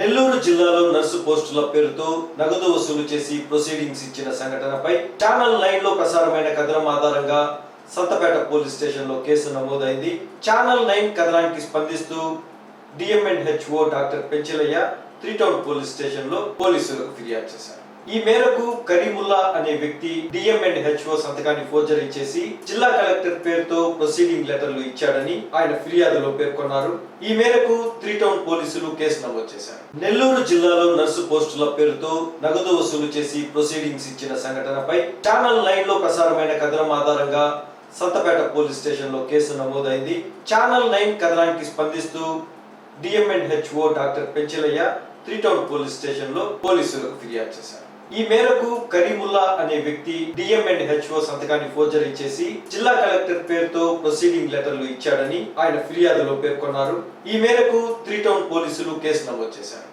నెల్లూరు జిల్లాలో నర్సు పోస్టుల పేరుతో నగదు వసూలు చేసి ప్రొసీడింగ్స్ ఇచ్చిన సంఘటనపై ఛానల్ నైన్లో ప్రసారమైన కథనం ఆధారంగా సంతపేట పోలీస్ స్టేషన్లో కేసు నమోదైంది. ఛానల్ నైన్ కథనానికి స్పందిస్తూ DMN HO doctor Penchalaiah three town police స్టేషన్లో పోలీసులకు ఫిర్యాదు చేశారు. ఈ మేరకు కరీముల్లా అనే వ్యక్తి డిఎంఎన్ హెచ్ఓ సంతకాన్ని ఫోర్జరీ చేసి జిల్లా కలెక్టర్ పేరుతో ప్రొసీడింగ్ లెటర్లు ఇచ్చాడని ఆయన ఫిర్యాదులో పేర్కొన్నారు. ఈ మేరకు త్రీ టౌన్ పోలీసులు కేసు నమోదు చేశారు. నెల్లూరు జిల్లాలో నర్సు పోస్టుల పేరుతో నగదు వసూలు చేసి ప్రొసీడింగ్స్ ఇచ్చిన సంఘటనపై ఛానల్ నైన్లో ప్రసారమైన కథనం ఆధారంగా సంతపేట పోలీస్ స్టేషన్లో కేసు నమోదైంది. ఛానల్ నైన్ కథనానికి స్పందిస్తూ DMN HO doctor Penchalaiah three town police స్టేషన్లో పోలీసులకు ఫిర్యాదు చేశారు. ఈ మేరకు కరీముల్లా అనే వ్యక్తి డిఎంఎండ్ హెచ్ఓ సంతకాన్ని ఫోర్జరీ చేసి జిల్లా కలెక్టర్ పేరుతో ప్రొసీడింగ్ లెటర్లు ఇచ్చాడని ఆయన ఫిర్యాదులో పేర్కొన్నారు. ఈ మేరకు త్రీ టౌన్ పోలీసులు కేసు నమోదు చేశారు.